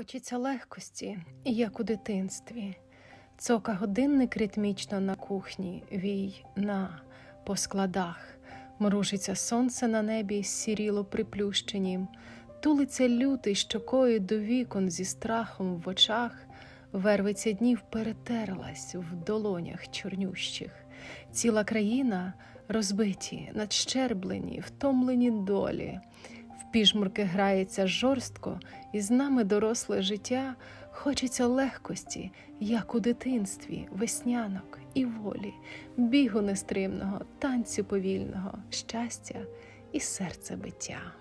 Хочеться легкості, як у дитинстві. Цока годинник ритмічно на кухні, вій на по складах. Мружиться сонце на небі, сіріло приплющенім, тулиться лютий щокою до вікон зі страхом в очах, вервиця днів перетерлась в долонях чорнющих. Ціла країна розбиті, надщерблені, втомлені долі. В піжмурки грається жорстко, і з нами доросле життя хочеться легкості, як у дитинстві, веснянок і волі, бігу нестримного, танцю повільного, щастя і серцебиття.